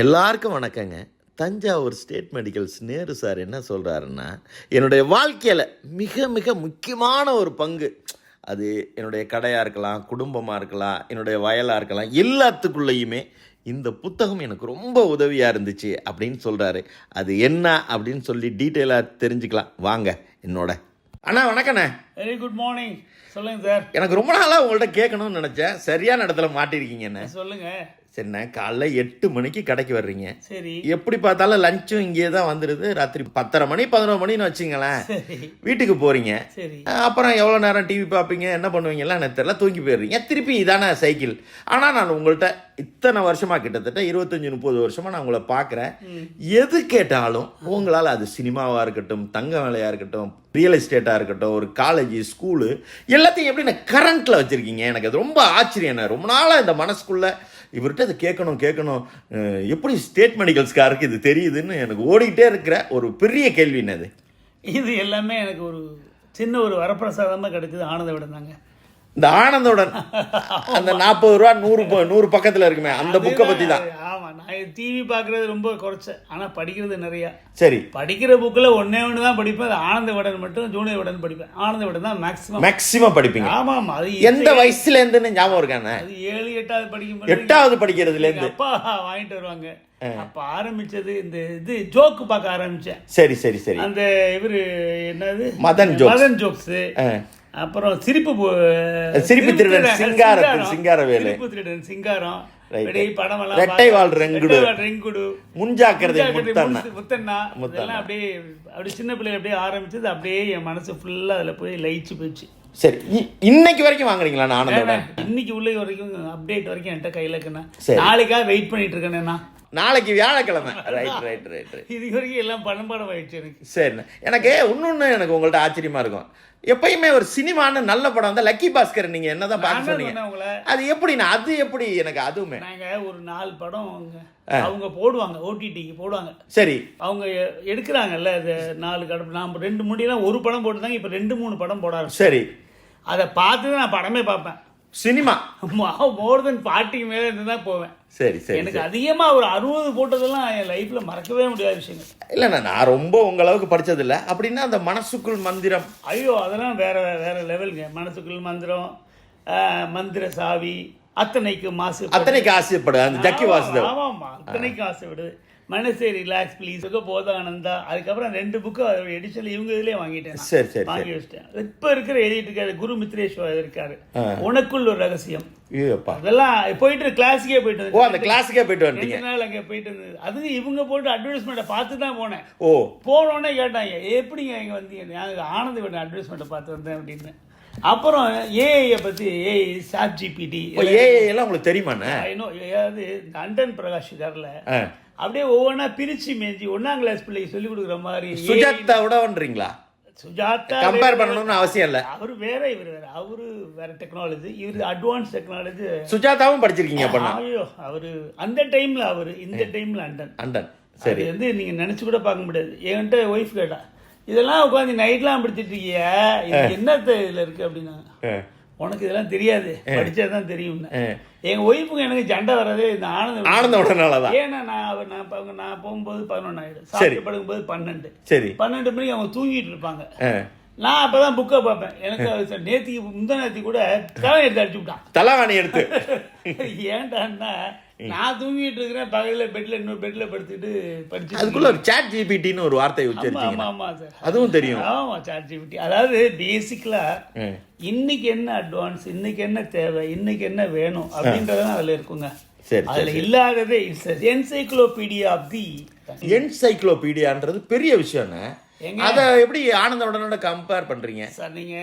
எல்லாருக்கும் வணக்கங்க. Thanjavur state medicals Nehru sir என்ன சொல்கிறாருன்னா என்னுடைய வாழ்க்கையில் மிக மிக முக்கியமான ஒரு பங்கு. அது என்னுடைய கடையாக இருக்கலாம் குடும்பமாக இருக்கலாம் என்னுடைய வயலாக இருக்கலாம் எல்லாத்துக்குள்ளேயுமே இந்த புத்தகம் எனக்கு ரொம்ப உதவியாக இருந்துச்சு அப்படின்னு சொல்கிறாரு அது என்ன அப்படின்னு சொல்லி டீட்டெயிலாக தெரிஞ்சுக்கலாம். வாங்க என்னோட. அண்ணா வணக்கண்ணே. வெரி குட் மார்னிங் சொல்லுங்க சார். எனக்கு ரொம்ப நாளாக உங்கள்கிட்ட கேட்கணும்னு நினச்சேன். சரியான இடத்துல மாட்டிருக்கீங்கண்ணே. சொல்லுங்க. சரிண்ணே காலைல எட்டு மணிக்கு கடைக்கு வர்றீங்க. சரி. எப்படி பார்த்தாலும் லஞ்சும் இங்கே தான் வந்துடுது. ராத்திரி பத்தரை மணி பதினோரு மணின்னு வச்சுங்களேன். வீட்டுக்கு அஹ் அப்புறம் எவ்வளோ நேரம் டிவி பார்ப்பீங்க என்ன பண்ணுவீங்கலாம் எனக்கு தெரியல. தூங்கி போயிடுறீங்க. திருப்பி இதானே சைக்கிள் ஆனால் நான் உங்கள்கிட்ட இத்தனை வருஷமா கிட்டத்தட்ட இருபத்தஞ்சி முப்பது வருஷமா நான் உங்களை பார்க்குறேன். எது கேட்டாலும் உங்களால் அது சினிமாவாக இருக்கட்டும் தங்க வேலையாக இருக்கட்டும் ரியல் எஸ்டேட்டாக இருக்கட்டும் ஒரு காலேஜ் ஸ்கூலு எல்லாத்தையும் எப்படி நான் கரண்ட்டில் வச்சுருக்கீங்க. எனக்கு அது ரொம்ப ஆச்சரியம். என்ன ரொம்ப நாளாக இந்த மனசுக்குள்ளே இவர்கிட்ட இதை கேட்கணும் கேட்கணும். எப்படி ஸ்டேட் மெடிக்கல்ஸ்காருக்கு இது தெரியுதுன்னு எனக்கு ஓடிக்கிட்டே இருக்கிற ஒரு பெரிய கேள்வி என்னது இது? எல்லாமே எனக்கு ஒரு சின்ன ஒரு வரப்பிரசாதமாக கிடைக்குது ஆனந்த விடம் தாங்க. இந்த ஆனந்தோடன் அந்த நாற்பது ரூபா நூறு நூறு பக்கத்தில் இருக்குமே அந்த புக்கை பற்றி தான் ஆமா நான் டிவி பார்க்கறது ரொம்ப குறைச்சேன். ஆனா படிக்கிறது நிறையா. சரி. படிக்கிற புக்கில் ஒண்ணே ஒன்று தான் படிப்பேன். அது ஆனந்த விடன் மட்டும் ஜூனியர் விடன் படிப்பேன். ஆனந்த விடன் தான் மேக்ஸிமம் மேக்சிமம் படிப்பீங்க. ஆமா ஆமா. அது எந்த வயசுல இருந்துன்னு ஞாபகம் இருக்கானே அது ஏழு எட்டாவது படிக்கும் எட்டாவது படிக்கிறதுல இருந்து அப்பா வாங்கிட்டு வருவாங்க. அப்ப ஆரம்பிச்சது இந்த இது ஜோக்கு பார்க்க ஆரம்பிச்சேன். சரி சரி சரி. அந்த இவரு என்னது? மதன் jokes. மதன் ஜோக்ஸ். அப்புறம் சிரிப்பு சிரிப்பு திருடன் சிங்காரத்தில் சிங்காரவேலு. சிரிப்பு திருடன் சிங்காரம். ரெட்டை வாழ் ரெங்குடு. ரெங்குடு. முன்ஜாக்கிரதை முத்தண்ணா. முத்து- முத்தண்ணா. இதெல்லாம் அப்படியே அப்படியே சின்ன பிள்ளை அப்படியே ஆரம்பிச்சது அப்படியே என் மனசு ஃபுல்லா அதுல போய் லயிச்சு போச்சு. சரி இன்னைக்கு வரைக்கும் வாங்குறீங்களா நான் ஆனந்தோடன் இன்னைக்கு உள்ள வரைக்கும் அப்டேட் வரைக்கும் என்கிட்ட கையில இருக்குண்ணா. நாளைக்காக வெயிட் பண்ணிட்டு இருக்கேண்ணா நாளைக்கு வியாழக்கிழமை. ரைட் ரைட் ரைட் இது வரைக்கும் எல்லாம் பணம்பாடம் ஆயிடுச்சு எனக்கு. சரிண்ணே. எனக்கு இன்னொன்று எனக்கு உங்கள்ட்ட ஆச்சரியமா இருக்கும். எப்பயுமே ஒரு சினிமான்னு நல்ல படம் வந்து லக்கி பாஸ்கர் நீங்க என்னதான் நான் பார்க்க தான் சொன்னீங்க அது எப்படிண்ணா? அது எப்படி எனக்கு அதுவுமே. நாங்க ஒரு நாலு படம் அவங்க போடுவாங்க ஓடிடிக்கு போடுவாங்க. சரி. அவங்க எடுக்கிறாங்கல்ல இது நாலு கடை நாம் ரெண்டு முடியெல்லாம் ஒரு படம் போட்டுதாங்க இப்போ ரெண்டு மூணு படம் போட ஆரம்பிச்சு சரி. அதை பார்த்து தான் நான் படமே பார்ப்பேன். சினிமா. மோர் தென் பாட்டிக்கு மேலே இருந்து தான் போவேன். சரி சரி எனக்கு அதிகமாக ஒரு அறுபது போட்டதெல்லாம் என் லைஃப்பில் மறக்கவே முடியாத விஷயங்கள். இல்லைண்ணா நான் ரொம்ப உங்க அளவுக்கு அப்படின்னா அந்த மனசுக்குள் மந்திரம். ஐயோ அதெல்லாம் வேற வேற லெவலுங்க மனசுக்குள் மந்திரம் மந்திர சாவி அத்தனைக்கு மாசு அத்தனைக்கு ஆசைப்படு அந்த ஜக்கி வாசுதேவ் ஆமாம்மா அத்தனைக்கு ஆசை விடுது மனசே ரிலாக்ஸ் ப்ளீஸ் போத ஆனந்தா அதுக்கப்புறம் ரெண்டு புக்கு அதோட எடிஷன் இவங்க இதுலயே வாங்கிட்டேன் நான். சரி சரி வாங்கி வச்சிட்டேன். இப்ப இருக்கிற எழுதிட்டு இருக்காரு குரு மித்ரேஸ்வர் இருக்காரு. உனக்குள் ஒரு ரகசியம். அதெல்லாம் போயிட்டு கிளாஸுக்கே போயிட்டு ஓ. அந்த கிளாஸுக்கே போயிட்டு வந்துட்டீங்க. ரெண்டு நாள் அங்கே போயிட்டு இருந்தது அது இவங்க போட்டு அட்வர்டைஸ்மெண்ட்டை பார்த்து தான் போனேன். ஓ. போனோடனே கேட்டாங்க எப்படிங்க இங்கே வந்தீங்க? நாங்கள் ஆனந்த விட அட்வர்டைஸ்மெண்ட்டை பார்த்து வந்தேன் அப்படின்னு. அப்புறம் ஏஐயை பற்றி ஏஐ சாட் ஜிபிடி ஏஐ எல்லாம் உங்களுக்கு தெரியுமாண்ணே? இன்னும் இந்த அண்டன் பிரகாஷ் இருக்கார்ல. அப்படியே ஒவ்வொன்றா பிரிச்சு மேஞ்சி ஒன்னாம் கிளாஸ் பிள்ளைக்கு சொல்லி கொடுக்குற மாதிரி சுஜாதா விடவன்றீங்களா சுஜாதா கம்பேர் பண்ணணும்னு அவசியம் இல்லை. அவரு வேற இவர் வேற. அவரு வேற டெக்னாலஜி இவர் அட்வான்ஸ் டெக்னாலஜி சுஜாதாவும் படிச்சிருக்கீங்க அப்படின்னா ஐயோ அவரு அந்த டைம்ல அவரு இந்த டைம்ல அண்டன் அண்டன் சரி. வந்து நீங்க நினைச்சு கூட பார்க்க முடியாது. என்கிட்ட ஒய்ஃப் கேட்டா இதெல்லாம் உட்காந்து நைட்லாம் படிச்சிட்டு இருக்கிய இது என்ன இதுல இருக்கு? அப்படின்னா. உனக்கு இதெல்லாம் தெரியாது. படிச்சாதான் தெரியும் எங்க ஒய்ஃபுக்கு எனக்கு சண்டை வர்றதே இந்த ஆனந்த ஆனந்த உடனாலதான். ஏன்னா நான் அவர் நான் அவங்க நான் போகும்போது பதினொன்று ஆயிடும் சாப்பிட்டு படுக்கும்போது பன்னெண்டு. சரி. பன்னெண்டு மணிக்கு அவங்க தூங்கிட்டு இருப்பாங்க. நான் அப்பதான் புக்கை பார்ப்பேன். எனக்கு நேத்திக்கு முந்தா நேத்தி கூட தலை எடுத்து அடிச்சு விட்டான். தலவாணி எடுத்து. ஏன்டான்னா நான் தூங்கிட்டு இருக்கிறேன் பகல்ல பெட்ல இன்னொரு பெட்ல படுத்துட்டு படிச்சு அதுக்குள்ள ஒரு சாட் ஜிபிடின்னு ஒரு வார்த்தை உச்சரிச்சீங்க. ஆமா ஆமா சார் அதுவும் தெரியும். ஆமா சாட் ஜிபிடி அதாவது பேசிக்கலா ஆ. இன்னைக்கு என்ன அட்வான்ஸ் இன்னைக்கு என்ன தேவை இன்னைக்கு என்ன வேணும் அப்படின்றதுலாம் அதுல இருக்குங்க. சரி அதுல இல்லாததே இட்ஸ் என்சைக்ளோபீடியா ஆஃப் தி என்சைக்ளோபீடியான்றது பெரிய ஏங்க? அதை எப்படி ஆனந்த உடனோட கம்பேர் பண்றீங்க? சார் நீங்க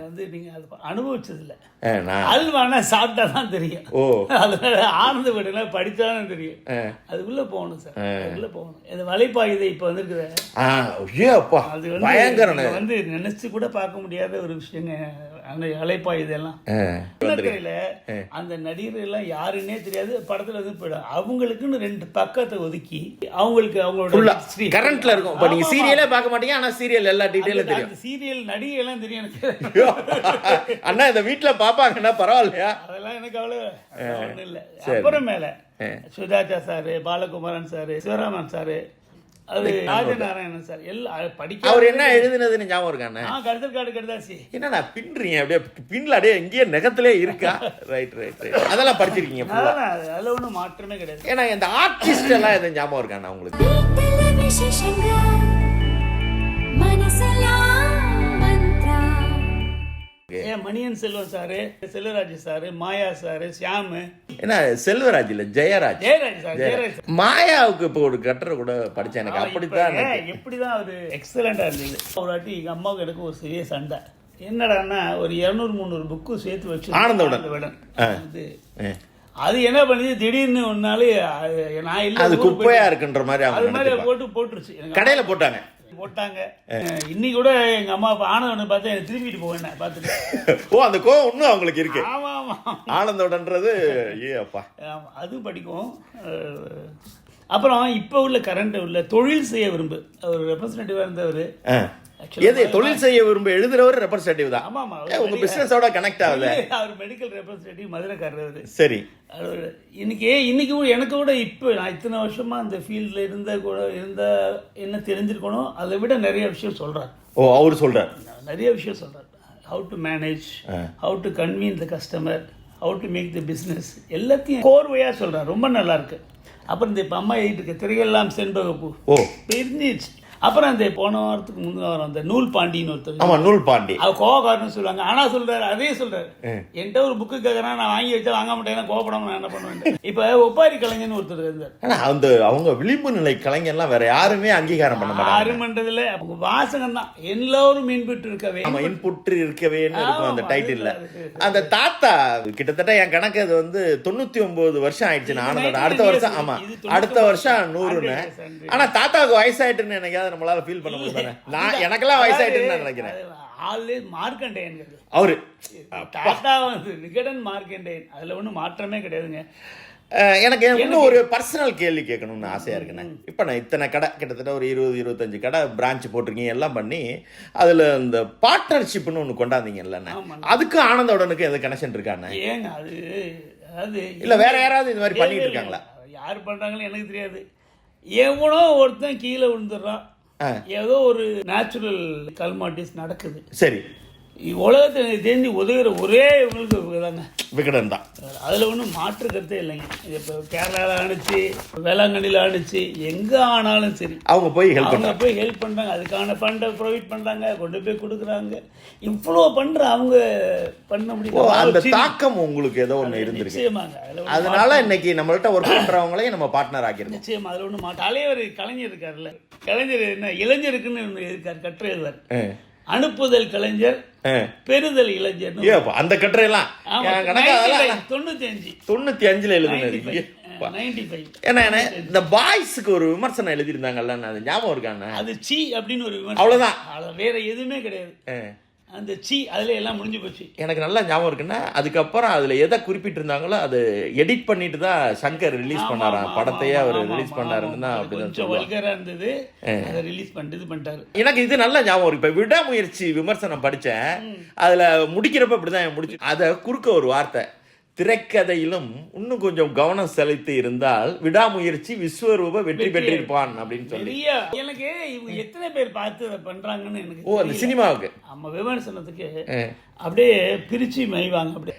வந்து நீங்க அது அனுபவிச்சது இல்ல ஆ, நான். அல்வானா சாப்பிட்டா தான் தெரியும். ஓ. அதனால ஆனந்த விடல படிச்சாதான் தெரியும். ஆ. அதுக்குள்ள போகணும் சார். அதுக்குள்ள போகணும். இந்த வலைப்பாயுதை இப்ப வந்திருக்குது. ஆ ஐயோ அப்பா. அது வந்து வந்து நினைச்சு கூட பார்க்க முடியாத ஒரு விஷயங்க. அந்த அலைப்பா இதெல்லாம். அந்த நடிகர் எல்லாம் யாருன்னே தெரியாது படத்துல வந்து போயிடும் அவங்களுக்குன்னு ரெண்டு பக்கத்தை ஒதுக்கி அவங்களுக்கு அவங்களோட. கரண்ட்ல இருக்கும். இப்போ நீங்க சீரியலே பார்க்க மாட்டீங்க ஆனா சீரியல் எல்லா டீட்டெயிலும் தெரியும். சீரியல் நடிகை எல்லாம் தெரியும் எனக்கு. அண்ணா இதை வீட்டுல பாப்பாங்கன்னா பரவாயில்லையா? அதெல்லாம் எனக்கு அவ்வளவு ஒன்றும் இல்லை. அப்புறம் மேல Sujatha sir Balakumaran sir Sivaraman sir அது ராஜநாராயணன் சார். எல்லாம் படிக்க அவர் என்ன எழுதுனதுன்னு ஞாபகம் இருக்காண்ணே ஆ கடத்தல் காடு கடுதாசி என்னண்ணா பின்றீங்க அப்படியே பின்ல அப்படியே எங்கேயே நெகத்திலே இருக்கா? ரைட் ரைட் ரைட் அதெல்லாம் படிச்சிருக்கீங்க அதுல ஒன்றும் மாற்றமே கிடையாது. ஏன்னா இந்த ஆர்டிஸ்ட் எல்லாம் எதுவும் ஞாபகம் இருக்காண்ணா உங்களுக்கு? ஏன் Maniyan Selvam sir Selvaraj sir Maya sir Shyam? ஏன்னா செல்வராஜ் இல்ல ஜெயராஜ். ஜெயராஜ் சார் ஜெயராஜ். மாயாவுக்கு இப்போ ஒரு கட்டுரை கூட படிச்சேன் எனக்கு அப்படித்தான் எப்படிதான் அவரு எக்ஸலண்டா இருந்தது. ஒரு வாட்டி எங்க அம்மாவுக்கு எனக்கு ஒரு சிறிய சண்டை. என்னடான்னா ஒரு இருநூறு முந்நூறு புக்கு சேர்த்து வச்சு ஆனந்தவுடன். ஆ. அது என்ன பண்ணுது? திடீர்னு ஒரு அது- நான் இல்ல அது குப்பையா. இருக்குன்ற மாதிரி அது மாதிரி. போட்டு போட்டுருச்சு. கடையில போட்டாங்க. போட்டாங்க. இன்னைக்கு கூட எங்க அம்மா ஆனந்தவனை பார்த்து எனக்கு திரும்பிட்டு போவேன் பார்த்துட்டு. ஓ அந்த கோவம் இன்னும் அவங்களுக்கு இருக்கு. ஆமா ஆமா. ஆனந்தோடன்றது ஏ அப்பா அதுவும் படிக்கும். அப்புறம் இப்போ உள்ள கரண்ட் உள்ள தொழில் செய்ய விரும்பு. அவர் ரெப்ரசன்டேட்டிவா இருந்தவர். எது? தொழில் செய்ய விரும்ப எழுதுறவர் ரெப்ரசன்டேட்டிவ் தான். ஆமா ஆமா. ஏ, உங்க பிசினஸோட கனெக்ட் ஆகுது அவர் மெடிக்கல் ரெப்ரசன்டேட்டிவ் மதுரைக்காரர் அவரு. சரி. இன்னைக்கு இன்னைக்கு எனக்கு கூட இப்போ நான் இத்தனை வருஷமா அந்த ஃபீல்டில் இருந்த கூட இருந்த என்ன தெரிஞ்சிருக்கணும் அதை விட நிறைய விஷயம் சொல்றாரு. ஓ அவரு சொல்றாரு. நிறைய விஷயம் சொல்றாரு. How to manage how to convince the customer how to make the business எல்லாத்தையும் கோர்வையா சொல்றாரு. ரொம்ப நல்லா இருக்கு. அப்புறம் இந்த இப்போ அம்மா எழுதிட்டு இருக்க திரையெல்லாம் செண்பகப்பூ. ஓ. இருந்துச்சு அப்புறம் அந்த போன வாரத்துக்கு முந்தின வாரம் அந்த நூல் பாண்டின்னு ஒருத்தர் ஆமா நூல் பாண்டி. அவர் கோவக்காரன்னு சொல்லுவாங்க. ஆனா சொல்றாரு அதே சொல்றாரு. என்கிட்ட ஒரு புக்கு கேட்கறான் நான் வாங்கி வச்சா வாங்க மாட்டேன் கோபப்படாம நான் என்ன பண்ணுவேன்? இப்ப ஒப்பாரி கலைஞர்னு ஒருத்தர் இருந்தார். அந்த அவங்க விளிம்பு நிலை கலைஞர்லாம் வேற யாருமே அங்கீகாரம் பண்ண மாட்டாங்க. ஆறுமன்றதுல அவங்க வாசகம் தான். எல்லோரும் மீன்பெற்று இருக்கவே ஆமா இன்புற்று இருக்கவேன்னு இருக்கும் அந்த டைட்டில்ல அந்த தாத்தா கிட்டத்தட்ட என் கணக்கு அது வந்து தொண்ணூத்தி ஒன்பது வருஷம் ஆயிடுச்சு. நான் அடுத்த வருஷம் ஆமா. அடுத்த வருஷம் நூறுன்னு. ஆனா தாத்தாவுக்கு வயசாயிட்டுன்னு என்னைக்காவது நம்மளால ஃபீல் பண்ண முடியும் நான் எனக்கெல்லாம் வயசாயிட்டுன்னு நான் நினைக்கிறேன். ஆளு மார்க்கண்டேயன் அவரு. தாத்தா வந்து விகடன் மார்க்கண்டேயன் அதுல ஒண்ணும் மாற்றமே கிடையாதுங்க. எனக்கு இன்னும் ஒரு பர்சனல் கேள்வி கேட்கணும்னு ஆசையா இருக்குண்ணே. இப்போ நான் இத்தனை கடை கிட்டத்தட்ட ஒரு இருபது இருபத்தஞ்சு கடை பிரான்ச் போட்டிருக்கீங்க எல்லாம் பண்ணி அதுல இந்த பார்ட்னர்ஷிப்னு ஒன்று கொண்டாந்தீங்கல்லண்ணே. அதுக்கு ஆனந்தவுடனுக்கு எது கனெக்ஷன் இருக்காண்ணே? ஏங்க அது அதாவது இல்ல வேற யாராவது இந்த மாதிரி பண்ணிட்டு இருக்காங்களா? யார் பண்றாங்கன்னு எனக்கு தெரியாது. எவனோ ஒருத்தன் கீழே விழுந்துடுறான். ஏதோ ஒரு நேச்சுரல் கல்மாட்டிஸ் நடக்குது. சரி. உலகத்தை தேந்தி உதவுற ஒரே இவங்களுக்கு தாங்க விகடன் தான் அதில் ஒன்றும் மாற்று கருத்தே இல்லைங்க. இப்போ கேரளாவில் ஆணுச்சு வேளாங்கண்ணியில் ஆணுச்சு எங்கே ஆனாலும் சரி. அவங்க போய் ஹெல்ப் அவங்க போய் ஹெல்ப் பண்றாங்க. அதுக்கான ஃபண்டை ப்ரொவைட் பண்றாங்க கொண்டு போய் கொடுக்குறாங்க. இவ்வளோ பண்ற அவங்க பண்ண முடியும் அந்த தாக்கம் உங்களுக்கு ஏதோ ஒண்ணு இருந்திருக்கு. நிச்சயமாங்க. அதனால இன்னைக்கு நம்மள்ட்ட ஒர்க் பண்றவங்களையும் நம்ம பார்ட்னர் ஆக்கிருக்கோம். நிச்சயம் அதில் ஒன்றும் தலைவர் கலைஞர் இருக்கார்ல கலைஞர் என்ன இளைஞருக்குன்னு ஒன்று இருக்கார் கட்டுரை எழுதுவார் ஆ. அனுப்புதல் கலைஞர். பெறுதல் இளைஞர். அந்த கட்டுரையெல்லாம் கணக்கு அதெல்லாம் தொண்ணூத்தி அஞ்சு தொண்ணூத்தி அஞ்சுல எழுதுனது இந்த பாய்ஸுக்கு ஒரு விமர்சனம் எழுதியிருந்தாங்கல்ல அது ஞாபகம் இருக்காண்ணே? அது சி அப்படின்னு ஒரு விமர்சனம். அவ்வளவுதான். வேற எதுவுமே கிடையாது. அந்த சி அதுல எல்லாம் முடிஞ்சு போச்சு. எனக்கு நல்லா ஞாபகம் இருக்குன்னா அதுக்கப்புறம் அதுல எதை குறிப்பிட்டிருந்தாங்களோ அது எடிட் பண்ணிட்டு தான் சங்கர் ரிலீஸ் பண்ணாராம் படத்தையே அவர் ரிலீஸ் பண்ணாருன்னு தான் கொஞ்சம் சொல்லுவாங்க. வல்கரா இருந்தது. அதை ரிலீஸ் பண்ணிட்டு இது பண்ணிட்டாரு. எனக்கு இது நல்ல ஞாபகம் இருக்கு. இப்ப விடாமுயற்சி விமர்சனம் படிச்சேன். அதுல முடிக்கிறப்ப இப்படிதான் முடிச்சு அத குறுக்க ஒரு வார்த்தை. திரைக்கதையிலும் இன்னும் கொஞ்சம் கவனம் செலுத்தி இருந்தால் விடாமுயற்சி விஸ்வரூப வெற்றி பெற்றிருப்பான் அப்படின்னு சொல்லி. எனக்கு இவங்க எத்தனை பேர் பார்த்து அதை பண்றாங்கன்னு எனக்கு ஓ அந்த சினிமாவுக்கு? நம்ம விமர்சனத்துக்கு. அப்படியே பிரிச்சு மைவாங்க அப்படியே.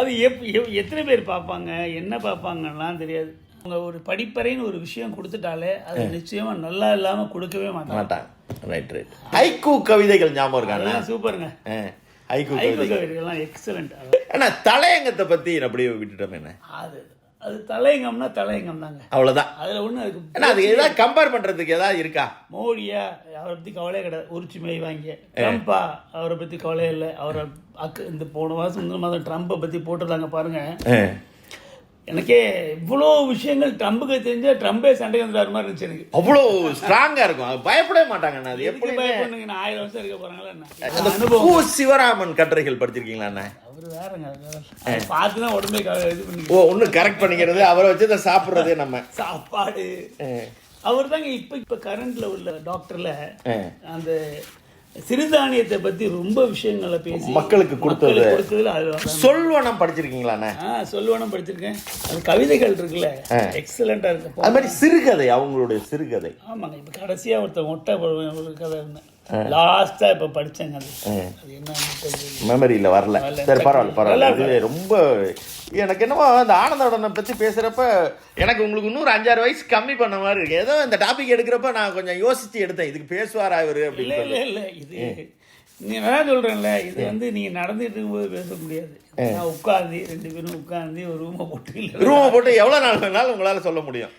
அது எப் எத்தனை பேர் பார்ப்பாங்க என்ன பார்ப்பாங்கலாம் தெரியாது. அவங்க ஒரு படிப்பறைன்னு ஒரு விஷயம் கொடுத்துட்டாலே அது நிச்சயமா நல்லா இல்லாம கொடுக்கவே மாட்டாங்க. ரைட் ரைட் ஹைக்கூ கவிதைகள் ஞாபகம் அதெல்லாம் சூப்பருங்க. ஐக்கு கவிதை கவிதைகள்லாம் எக்ஸலண்ட் ஏன்னா தலையங்கத்தை பத்தி அப்படியே விட்டுட்டோம் என்ன? அது அது தலையங்கம்னா தலையங்கம் தாங்க அவ்வளவுதான். அதுல ஏன்னா அதுக்கு அதுக்கு ஏதாவது கம்பேர் பண்றதுக்கு ஏதாவது இருக்கா? மோடியா அவரை பத்தி கவலையே கிடையாது. உரிச்சு மை வாங்க ட்ரம்ப்பா அவரை பத்தி கவலையே இல்லை. அவரை இந்த போன மாதம் இந்த மாதம் ட்ரம்ப்பை பத்தி போட்டிருந்தாங்க பாருங்க. ஆ. எனக்கே இவ்வளோ விஷயங்கள் ட்ரம்புக்கு தெரிஞ்சா ட்ரம்பே சண்டை வந்துடுற மாதிரி இருந்துச்சு எனக்கு. அவ்வளோ ஸ்ட்ராங்கா இருக்கும். பயப்படவே மாட்டாங்கண்ணா அது எப்படி பயப்படுங்க நான் ஆயிரம் வருஷம் இருக்க போறாங்களா என்ன அந்த அனுபவம். பூ சிவராமன் கட்டுரைகள் படிச்சிருக்கீங்களா அண்ணா? அவர் வேறங்க பார்த்து தான் உடம்பே இது பண்ணி ஓ ஒன்றும் கரெக்ட் பண்ணிக்கிறது அவரை வச்சு தான் சாப்பிட்றதே நம்ம. சாப்பாடு. அவர் தாங்க இப்ப இப்ப கரண்ட்ல உள்ள டாக்டர்ல. அந்த சிறுதானியத்தை பத்தி ரொம்ப விஷயங்களை பேசி மக்களுக்கு கொடுத்தது. கொடுத்ததுல அது. சொல்வனம் படிச்சிருக்கீங்களா அண்ணா ஆ சொல்லுவானும் படிச்சிருக்கேன். அது கவிதைகள் இருக்குல்ல. எக்ஸலண்டா இருக்கு. அது மாதிரி சிறுகதை அவங்களுடைய சிறுகதை. ஆமாங்க இப்ப கடைசியா ஒருத்தன் போடுவேன் ஒரு கதை இருந்தேன் லாஸ்டா இப்ப படிச்சேங்க அது. தெரியல. மெமரியில வரல. சரி பரவாயில்ல பரவாயில்ல. ரொம்ப எனக்கு என்னமோ அந்த ஆனந்தோடனை பத்தி பேசுறப்ப எனக்கு உங்களுக்கு இன்னொரு அஞ்சாறு வயசு கம்மி பண்ண மாதிரி இருக்கு. ஏதோ இந்த டாபிக் எடுக்கிறப்ப நான் கொஞ்சம் யோசிச்சு எடுத்தேன். இதுக்கு பேசுவாரா இவரு அப்படின்னு இல்ல இல்ல இது நீ நான் சொல்றேன்ல இது வந்து நீங்க நடந்துட்டு இருக்கும்போது பேச முடியாது. நான் உட்காந்து ரெண்டு பேரும் உட்காந்து ஒரு ரூமை போட்டு இல்ல. ரூமை போட்டு எவ்வளவு நாள் வேணாலும் உங்களால சொல்ல முடியும்.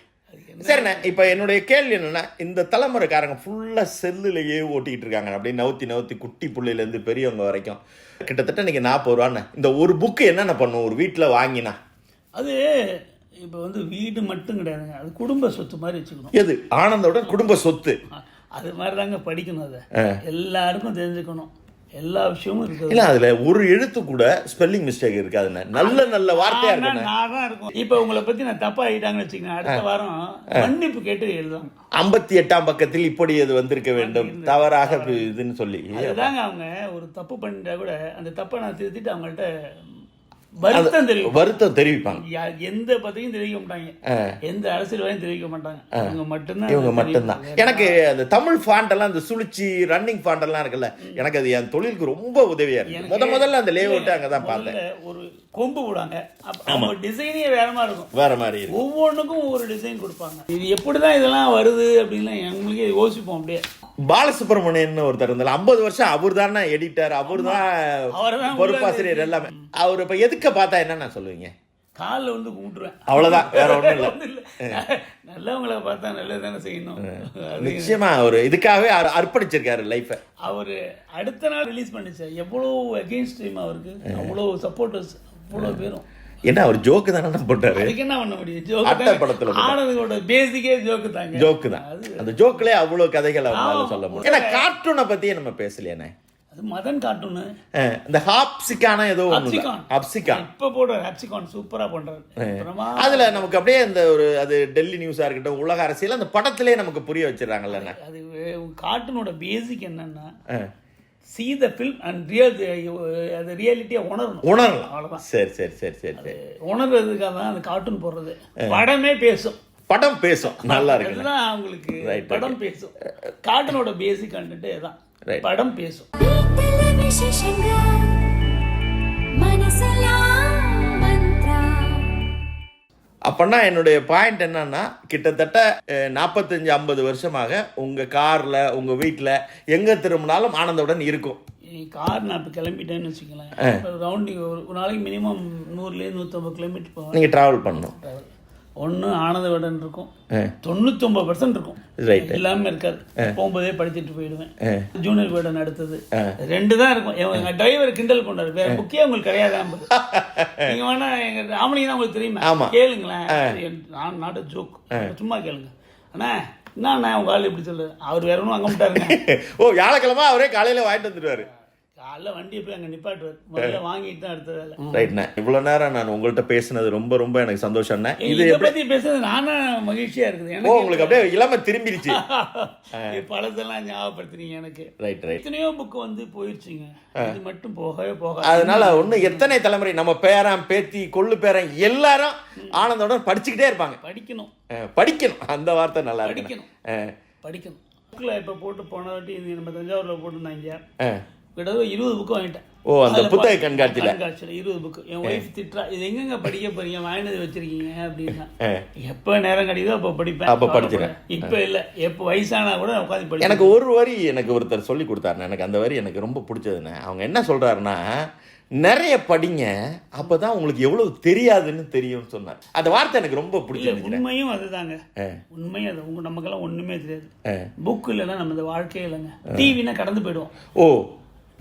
சரிண்ணே இப்போ என்னுடைய கேள்வி என்னன்னா இந்த தலைமுறைக்காரங்க ஃபுல்லாக செல்லுலயே ஓட்டிக்கிட்டு இருக்காங்க அப்படியே நவுத்தி நவுத்தி குட்டி புள்ளையிலேருந்து பெரியவங்க வரைக்கும். கிட்டத்தட்ட இன்னைக்கு நாற்பது ரூபாண்ணே. இந்த ஒரு புக்கு என்னென்ன பண்ணும்? ஒரு வீட்டில் வாங்கினா. அது இப்போ வந்து வீடு மட்டும் கிடையாதுங்க. அது குடும்ப சொத்து மாதிரி வச்சுக்கணும். எது? ஆனந்தோட குடும்ப சொத்து. அது மாதிரி தாங்க படிக்கணும் அதை. எல்லாருக்கும் தெரிஞ்சுக்கணும். எல்லா விஷயமும் இருக்குது இல்ல அதுல ஒரு எழுத்து கூட ஸ்பெல்லிங் மிஸ்டேக் இருக்காதுண்ணே நல்ல நல்ல வார்த்தையா ஆனா இருக்குண்ணே நான் தான் இருக்கும். இப்போ உங்களை பத்தி நான் தப்பா ஆயிட்டாங்கன்னு வச்சுக்கோங்க. அடுத்த வாரம் மன்னிப்பு கேட்டு எழுதுவாங்க ஐம்பத்தி எட்டாம் பக்கத்தில் இப்படி அது வந்திருக்க வேண்டும். தவறாக. இதுன்னு சொல்லி. அதுதாங்க அவங்க ஒரு தப்பு பண்ணிட்டா கூட அந்த தப்பை நான் திருத்திட்டு அவங்கள்ட்ட வருத்தம் தெரியும் வருத்தம் தெரிவிப்பாங்க. எந்த பத்தியும் தெரிவிக்க மாட்டாங்க. எந்த அரசியல்வாதியும் தெரிவிக்க மாட்டாங்க. இவங்க மட்டும்தான் இவங்க மட்டும்தான். எனக்கு அந்த தமிழ் ஃபாண்ட் எல்லாம் அந்த சுழிச்சி ரன்னிங் ஃபாண்ட் எல்லாம் இருக்குல்ல எனக்கு அது என் தொழிலுக்கு ரொம்ப உதவியா இருக்கு. முத முதல்ல அந்த லே அங்கதான் பார்த்தேன். ஒரு கொம்பு போடுவாங்க. அப்ப அவங்க டிசைனே வேற மாதிரி இருக்கும். வேற மாதிரி ஒவ்வொன்றுக்கும் ஒவ்வொரு டிசைன் கொடுப்பாங்க. இது எப்படிதான் இதெல்லாம் வருது அப்படின்லாம் எங்களுக்கே யோசிப்போம் அப்படியே. பாலசுப்ரமணியன் ஒருத்தர் இருந்தார் ஐம்பது வருஷம் அவர் தானே எடிட்டர் அவர் தான் அவர்தான் பொறுப்பாசிரியர் எல்லாமே. அவர் இப்ப எதுக்க பார்த்தா என்னன்னு சொல்லுவீங்க? காலில் வந்து கும்பிட்டுருவேன். அவ்வளவுதான். வேற ஒண்ணும் இல்ல. நல்லவங்களை பார்த்தா நல்லது தானே செய்யணும் நிச்சயமா அவர் இதுக்காகவே அர்- அர்ப்பணிச்சிருக்காரு லைஃபை அவர் அடுத்த நாள் ரிலீஸ் பண்ணிச்சார். எவ்வளோ அகெயின்ஸ்ட் டீம் அவருக்கு. அவ்வளோ சப்போர்ட்டர்ஸ் அவ்வளோ பேரும். என்ன அவர் ஜோக்கு தானே போட்டாரு? என்ன பண்ண முடியும்? அட்டை படத்துல ஆனதோட பேசிக்கே ஜோக்கு தாங்க. ஜோக்கு தான். அந்த ஜோக்குலயே அவ்வளவு கதைகள் அவங்களால சொல்ல முடியும். ஏன்னா கார்ட்டூனை பத்தியே நம்ம பேசலையானே அது மதன் கார்ட்டூனு இந்த ஹாப்சிக்கான ஏதோ ஒண்ணு ஹப்சிகான். இப்ப போடுற ஹாப்சிகான் சூப்பரா பண்றாரு. அப்புறமா அதுல நமக்கு அப்படியே இந்த ஒரு அது டெல்லி நியூஸா இருக்கட்டும் உலக அரசியல் அந்த படத்திலே நமக்கு புரிய வச்சிடறாங்கல்ல அது கார்ட்டூனோட பேசிக் என்னன்னா see the film and real அது ரியாலிட்டியை உணரணும். உணரலாம். அவ்வளவுதான். சரி சரி சரி சரி சரி. உணர்றதுக்காக தான் அந்த கார்ட்டூன் போடுறது. படமே பேசும். படம் பேசும். நல்லா இருக்கு அதுதான் அவங்களுக்கு Right, படம் பேசும். கார்ட்டூனோட பேசிக் கண்டென்ட்டே தான். Right. படம் பேசும். அப்பன்னா என்னுடைய பாயிண்ட் என்னன்னா கிட்டத்தட்ட 45 ஐம்பது வருஷமாக உங்க கார்ல உங்க வீட்ல எங்க திரும்பினாலும் ஆனந்தவுடன் இருக்கும். கார் நான் இப்போ கிளம்பிட்டேன்னு வச்சுக்கலாம் ரவுண்டிங் ஒரு ஒரு நாளைக்கு மினிமம் நூறுலேருந்து நூற்றம்பது கிலோமீட்டர் போவேன். நீங்க டிராவல் பண்ணணும். ஒன்று ஆனந்த விடன் இருக்கும். தொண்ணூத்தொம்பது பர்சன்ட் இருக்கும். Right. எல்லாமே இருக்காது. போகும்போதே படிச்சுட்டு போயிடுவேன். ஜூனியர் விடன் அடுத்தது. ரெண்டு தான் இருக்கும். எங்க டிரைவர் கிண்டல் பண்ணாரு வேற புக்கே உங்களுக்கு கிடையாது நீங்க வேணா எங்க ராமலிங்க தான் உங்களுக்கு தெரியுமா. கேளுங்களேன். நான் நாட் ஜோக் சும்மா கேளுங்க. அண்ணா என்ன உங்க ஆள் இப்படி சொல்றாரு? அவர் வேற ஒன்றும் அங்க விட்டாருங்க ஓ வியாழக்கிழமை அவரே காலையில வாங்கிட்டு வந்துடுவாரு. காலைல வண்டியை போய் அங்க நிப்பாட்டுவார் முதல்ல வாங்கிட்டு தான் அடுத்த வேலை. ரைட்ண்ணே இவ்வளவு நேரம் நான் உங்கள்கிட்ட பேசினது ரொம்ப ரொம்ப எனக்கு சந்தோஷம்ண்ணே இது இதை பத்தி பேசுறது நானும் மகிழ்ச்சியா இருக்குது. ஓ எனக்கு உங்களுக்கு அப்படியே இளமை திரும்பிடுச்சு இது பழசெல்லாம் ஞாபகப்படுத்துறீங்க எனக்கு. ரைட் ரைட் எத்தனையோ புக் வந்து போயிடுச்சுங்க இது மட்டும் போகவே போகாது. அதனால ஒண்ணு எத்தனை தலைமுறை நம்ம பேரன் பேத்தி கொள்ளு பேரன் எல்லாரும் ஆனந்தோட படிச்சுக்கிட்டே இருப்பாங்க. படிக்கணும். அஹ், படிக்கணும். அந்த வார்த்தை நல்லா இருக்கு படிக்கணும். படிக்கணும். புக்கில் இப்போ போட்டு போன வாட்டி இது நம்ம தஞ்சாவூரில் போட்டிருந்தாங்க. அஹ். கிட்டத்தட்ட இருபது புக்கு வாங்கிட்டேன். ஓ, அந்த புத்தக கண்காட்சியில. கண்காட்சியில இருபது புக்கு என் ஒய்ஃப் திட்டுறா இது எங்கெங்க படிக்க போறீங்க? வாங்கினது வச்சிருக்கீங்க? அப்படின்னா. எப்போ நேரம் கிடைக்குதோ அப்போ படிப்பேன். அப்ப படிச்சிடுறேன். இப்போ இல்லை. எப்போ வயசானா கூட உட்காந்து படிப்பேன். எனக்கு ஒரு வரி எனக்கு ஒருத்தர் சொல்லி கொடுத்தாருண்ணே. எனக்கு அந்த வரி எனக்கு ரொம்ப பிடிச்சதுண்ணே. அவங்க என்ன சொல்றாருன்னா நிறைய படிங்க அப்பதான் உங்களுக்கு எவ்வளவு தெரியாதுன்னு தெரியும்னு சொன்னார். அந்த வார்த்தை எனக்கு ரொம்ப பிடிச்சிருந்துச்சு உண்மையும் அதுதாங்க. உண்மையும் அது. உங்க நமக்கெல்லாம் ஒண்ணுமே தெரியாது. புக் இல்லைன்னா நம்ம இந்த வாழ்க்கையே இல்லைங்க. டிவினா கடந்து போயிடுவோம். ஓ.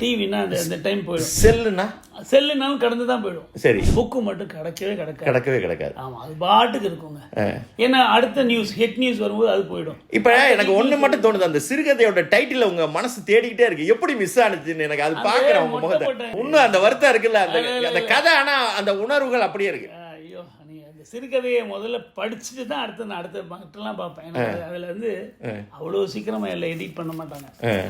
டிவினா அந்த அந்த டைம் போயிடும். செல்லுனா? செல்லுனாலும் கடந்து தான் போயிடும். சரி. புக்கு மட்டும் கிடக்கவே கிடக்காது. கிடக்கவே கிடக்காது. ஆமா அது பாட்டுக்கு இருக்குங்க. ஏன்னா அடுத்த நியூஸ் ஹெட் நியூஸ் வரும்போது அது போயிடும். இப்ப எனக்கு ஒண்ணு மட்டும் தோணுது. அந்த சிறுகதையோட டைட்டில் உங்க மனசு தேடிக்கிட்டே இருக்கு. எப்படி மிஸ் ஆனுச்சுன்னு எனக்கு அது பாக்குறேன் உங்க மொட்டை முகத்தை. இன்னும் அந்த வருத்தம் இருக்குல்ல? அந்த அந்த கதை ஆனா அந்த உணர்வுகள் அப்படியே இருக்கு. அந்த சிறுகதையை முதல்ல படிச்சுட்டு தான் அடுத்து நான் அடுத்த மற்றெல்லாம் பார்ப்பேன். எனக்கு அதில் வந்து அவ்வளோ சீக்கிரமா எல்லாம் எடிட் பண்ண மாட்டாங்க.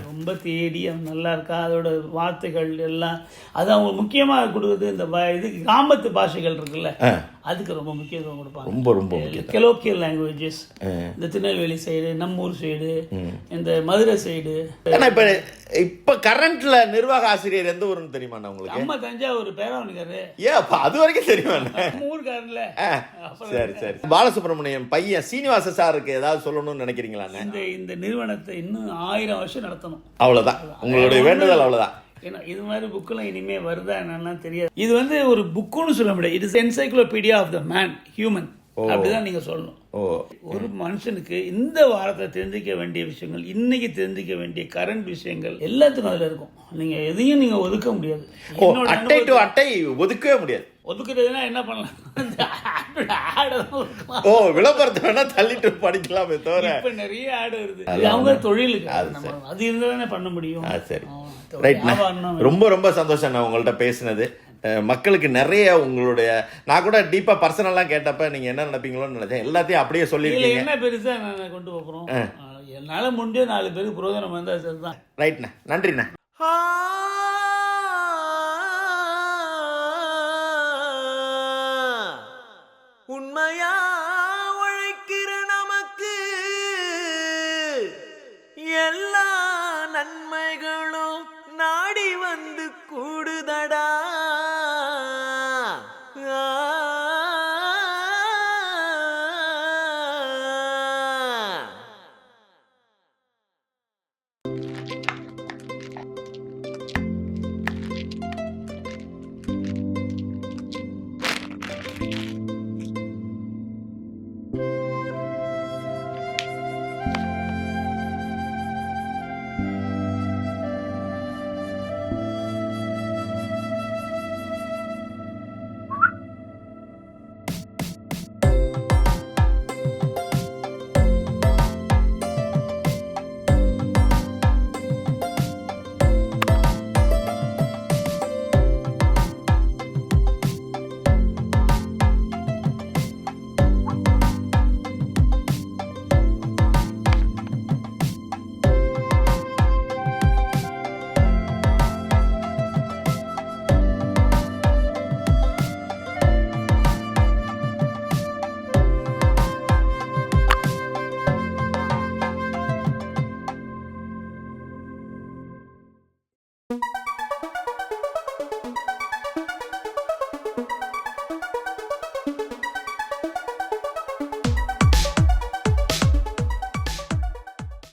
ரொம்ப தேடி அது நல்லா இருக்கா? அதோட வார்த்தைகள் எல்லாம் அது அவங்க முக்கியமாக கொடுக்குறது இந்த இது கிராமத்து பாஷைகள் இருக்குல்ல. அதுக்கு ரொம்ப முக்கியத்துவம் கொடுப்பாங்க. ரொம்ப ரொம்ப முக்கியம் கெலோக்கியல் லாங்குவேஜஸ் இந்த திருநெல்வேலி சைடு நம்மூர் சைடு இந்த மதுரை சைடு ஆனா இப்ப இப்ப கரண்ட்ல நிர்வாக ஆசிரியர் எந்த ஊருன்னு தெரியுமா உங்களுக்கு? அம்மா தஞ்சாவூர் பேராவணிக்காரு ஏன் அப்ப அது வரைக்கும் தெரியுமா நம்ம ஊருக்காரர்ல. சரி சரி. பாலசுப்ரமணியம் பையன் சீனிவாச சாருக்கு ஏதாவது சொல்லணும்னு நினைக்கிறீங்களாண்ணே இந்த இந்த நிறுவனத்தை இன்னும் ஆயிரம் வருஷம் நடத்தணும். அவ்வளவுதான். உங்களுடைய வேண்டுதல் அவ்வளவுதான். ஏன்னா இது மாதிரி புக்கெல்லாம் இனிமேல் வருதா என்னன்னா தெரியாது. இது வந்து ஒரு புக்குன்னு சொல்ல முடியாது. It is encyclopedia of the man human அப்படிதான் நீங்க சொல்லணும். ஒரு மனுஷனுக்கு இந்த வாரத்தை தெரிஞ்சிக்க வேண்டிய விஷயங்கள் இன்னைக்கு தெரிஞ்சிக்க வேண்டிய கரண்ட் விஷயங்கள் எல்லாத்துக்கும் அதுல இருக்கும். நீங்க எதையும் நீங்க ஒதுக்க முடியாது. அட்டை டு அட்டை ஒதுக்கவே முடியாது. ஒதுக்குறதுனா என்ன பண்ணலாம்? தான். ஓ விளம்பரத்தை வேணா தள்ளிட்டு படிக்கலாமே தவிர. இப்ப நிறைய ஆடு வருது. அவங்க தொழிலுக்கு அது இருந்தா பண்ண முடியும். சரி. வியாபாரம்னா ரொம்ப ரொம்ப சந்தோஷம் நான் உங்கள்ட்ட பேசினது. மக்களுக்கு நிறைய உங்களுடைய நான் கூட டீப்பா பர்சனலாக கேட்டப்ப நீங்க என்ன நினைப்பீங்களோன்னு நினைச்சேன். எல்லாத்தையும் அப்படியே சொல்லியிருக்கீங்க. என்ன பெருசா நான் கொண்டு போகிறோம் என்னால முடிஞ்ச நாலு பேருக்கு புரோஜனம் வந்தா சரிதான். ரைட்ண்ணா நன்றிண்ணா.